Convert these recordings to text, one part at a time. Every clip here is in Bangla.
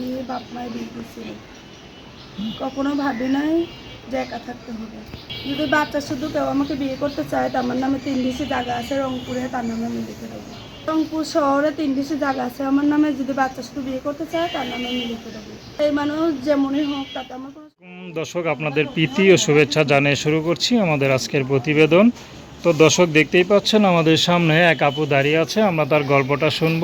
দিয়ে বাপ মায়ের বিয়ে দিয়েছিল। কখনো ভাবি নাই যে একা থাকতে হবে। যদি বাচ্চা শুধু কেউ আমাকে বিয়ে করতে চায় তো আমার নামে তিন ডিসি জায়গা আছে রংপুরে, তার নামে আমি লিখে দেবো। রংপুর শহরে তিন ডিসি জায়গা আছে, আমার নামে যদি বাচ্চা শুধু বিয়ে করতে চায়, তার নামে আমি লিখে দেবো। এই মানুষ যেমনই হোক, তাতে আমার দর্শক, আপনাদের প্রীতি ও শুভেচ্ছা জানিয়ে শুরু করছি আমাদের আজকের প্রতিবেদন। তো দর্শক, দেখতেই পাচ্ছেন, আমাদের সামনে এক আপু দাঁড়িয়ে আছে, আমরা তার গল্পটা শুনব।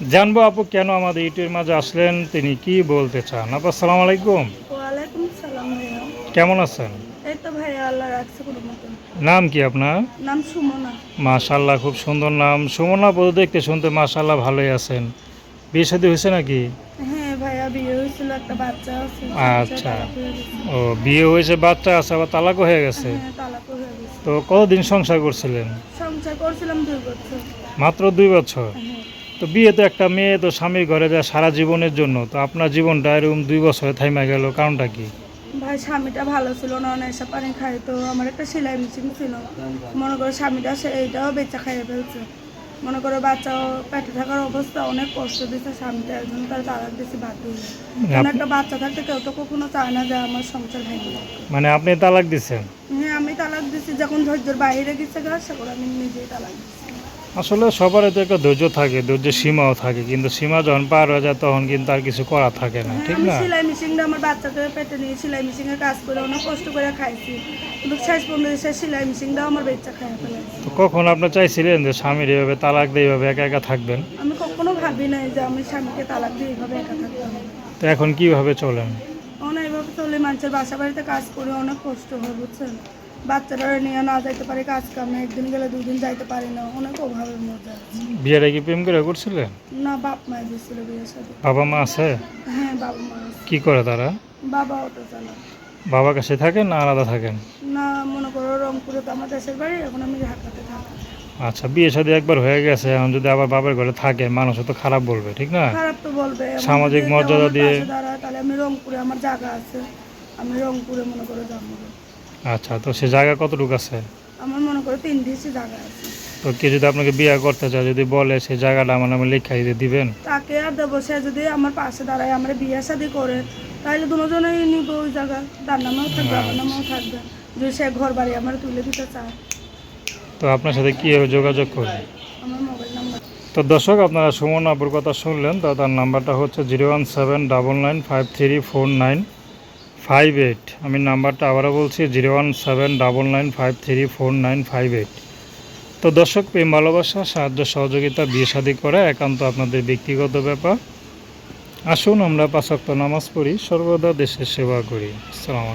জানব আপু কেন আমাদের ইউটিউবের মাঝে আসলেন তিনি কি বলতে চান? আপু আসসালামু আলাইকুম। ওয়ালাইকুম সালাম ভাইয়া। কেমন আছেন? এই তো ভাইয়া আল্লাহ রাখছে কোনো মতন নাম কি আপনার? নাম সুমনা। মাশাল্লাহ খুব সুন্দর নাম। সুমনা বধু দেখতে শুনতে মাশাল্লাহ ভালোই আছেন। বিয়ে শাদী হয়েছে নাকি? হ্যাঁ ভাইয়া বিয়ে হয়েছিল একটা বাচ্চা আছে। আচ্ছা। ও বিয়ে হয়েছে বাচ্চা আছে আবার তালাকও হয়ে গেছে। হ্যাঁ তালাকও হয়ে গেছে। তো কতদিন সংসার করছিলেন? সংসার করছিলাম দুই বছর। মাত্র দুই বছর? হ্যাঁ। তো বিয়ে তো একটা মেয়ে তো স্বামীর ঘরে যায় সারা জীবনের জন্য। তো আপনার জীবনটা এরকম দুই বছরে থাইমা গেল কারণটা কি? ভাই স্বামীটা ভালো ছিল না নেশা পানি খাইতো আমার একটা সেলাই মেশিন ছিল। মনে করো স্বামীটা এইটাও বেচা খাইয়ে ফেলছে। মনে করো বাচ্চা পেটে থাকার অবস্থা অনেক কষ্ট দিচ্ছে স্বামীটা একজন তার তালাক দিচ্ছে বাধ্য কারণ একটা বাচ্চা থাকতে কেউ তো কখনো চায় না যে আমার সংসার ভেঙে মানে আপনি তালাক দিচ্ছেন হ্যাঁ আমি তালাক দিচ্ছি যখন ধৈর্যের বাইরে গেছে গা সেগুলো আমি নিজেই তালাক দিচ্ছি আসলে সবারই তো একটা ধৈর্য থাকে ধৈর্যের সীমাও থাকে কিন্তু সীমা যখন পার হয়ে যায় তখন কিন্তু আর কিছু করা থাকে না হ্যাঁ, ঠিক না? সেলাই মেশিনটা আমার বাচ্চাকে পেটে নিয়ে সেলাই মেশিনে কাজ করে অনেক কষ্ট করে খাইছি কিন্তু শেষ পর্যন্ত এসে সেলাই মেশিনটাও আমার বেচা খাইয়া ফেলেছে তো কখন আপনি চাইছিলেন যে স্বামীর এভাবে তালাক দিয়ে এভাবে একা একা থাকবেন? আমি কখনো ভাবি নাই যে আমি স্বামীকে তালাক দিয়ে এইভাবে একা থাকতে হবে। তো এখন কীভাবে চলেন? অনেক এইভাবে চলে মানুষের বাসা বাড়িতে কাজ করে অনেক কষ্ট হয় বুঝছেন? বাচ্চারা নিয়ে না যাইতে পারে কাজ কামে একদিন গেলে দুদিন যাইতে পারি না। অনেক অভাবের মধ্যে আছে। বিয়েটা কি প্রেম করে করছিলেন না বাপ মায়ের দিচ্ছিল বিয়ের সাথে। বাবা মা আছে? হ্যাঁ বাবা মা আছে। কি করে তারা? বাবা অটো চালায়। বাবার কাছে থাকেন না আলাদা থাকেন? না মনে করো রংপুরে তো আমার দেশের বাড়ি এখন আমি ঢাকাতে থাকি। আচ্ছা বিয়ে শাদী একবার হয়ে গেছে এখন যদি আবার বাবার ঘরে থাকে মানুষ তো খারাপ বলবে ঠিক না? খারাপ তো বলবে। সামাজিক যদি কেউ মর্যাদা আমার দিয়ে- পাশে দাঁড়ায়, তাহলে আমি রংপুরে আমার জায়গা আছে আমি রংপুরে মনে করো যাব আচ্ছা তো সে জায়গা কতটুকু আছে? আমার মনে করো তিন দিয়েছি জায়গা আছে। তো কে যদি আপনাকে বিয়ে করতে চায় যদি বলে সে জায়গাটা আমার নামে লেখাই দিয়ে দিবেন? তাকে আর দেবো সে যদি আমার পাশে দাঁড়ায় আমার বিয়ে শাদি করে তাহলে দুজনেই নিব ওই জায়গা তার নামেও থাকবে আমার নামেও থাকবে। যদি সে ঘর বাড়ি আমার তুলে দিতে চায়। তো আপনার সাথে কীভাবে যোগাযোগ করবে আমার মোবাইল নাম্বার। তো দর্শক আপনারা সুমন আপুর কথা শুনলেন তো তার নাম্বারটা হচ্ছে zero one seven double nine five three four nine. Five eight আমি নাম্বারটা আবারও বলছি zero one seven double nine five three four nine five eight তো দর্শক, প্রেম, ভালোবাসা, সাহায্য, সহযোগিতা, বিয়ে শাদী করা একান্ত আপনাদের ব্যক্তিগত ব্যাপার। আসুন, আমরা পাশাক্ত নামাজ পড়ি, সর্বদা দেশের সেবা করি। আসসালামু